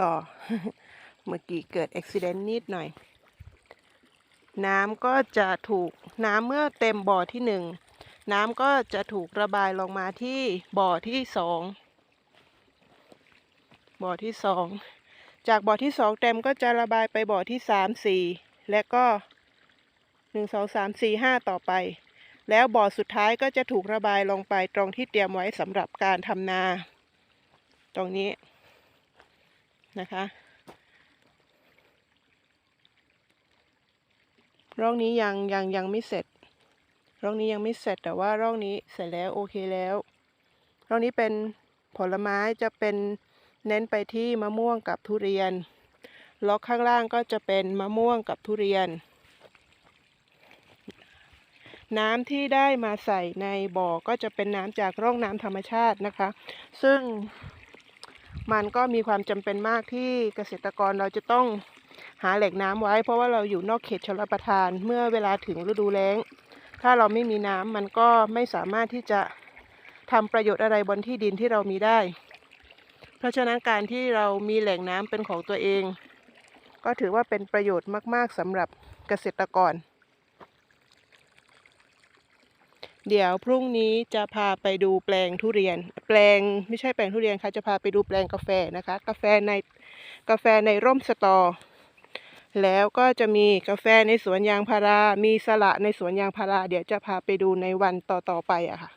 ต่อ เมื่อกี้เกิดอุบิเหตุนิดหน่อย น้ำก็จะถูกน้ำเมื่อเต็มบ่อที่หนึ่งน้ำก็จะถูกระบายลงมาที่บ่อที่สองบ่อที่สองจากบ่อที่สองเต็มก็จะระบายไปบ่อที่สามสี่และก็หนึ่งสองสามสี่ห้าต่อไป แล้วบ่อสุดท้ายก็จะถูกระบายลงไปตรงที่เตรียมไว้สำหรับการทำนา ตรงนี้ นะคะร่องนี้ยังยังยังไม่เสร็จ ร่องนี้ยังไม่เสร็จแต่ว่าร่องนี้เสร็จแล้วโอเคแล้ว ร่องนี้เป็นผลไม้จะเป็นเน้นไปที่มะม่วงกับทุเรียน ล็อกข้างล่างก็จะเป็นมะม่วงกับทุเรียน น้ำที่ได้มาใส่ในบ่อก็จะเป็นน้ำจากร่องน้ำธรรมชาตินะคะ ซึ่ง มันก็มีความจำเป็นมากที่เกษตรกรเราจะต้องหาแหล่งน้ำไว้ เพราะว่าเราอยู่นอกเขตชลประทานเมื่อเวลาถึงฤดูแล้ง ถ้าเราไม่มีน้ำมันก็ไม่สามารถที่จะทำประโยชน์อะไรบนที่ดินที่เรามีได้ เพราะฉะนั้นการที่เรามีแหล่งน้ำเป็นของตัวเอง ก็ถือว่าเป็นประโยชน์มาก ๆสำหรับเกษตรกร เดี๋ยวพรุ่งนี้จะพาไปดูแปลงทุเรียน แปลงไม่ใช่แปลงทุเรียนค่ะจะพาไปดูแปลงกาแฟนะคะ กาแฟในกาแฟในร่มสตอ แล้วก็จะมีกาแฟในสวนยางพารา มีสละในสวนยางพารา เดี๋ยวจะพาไปดูในวันต่อๆไปอะค่ะ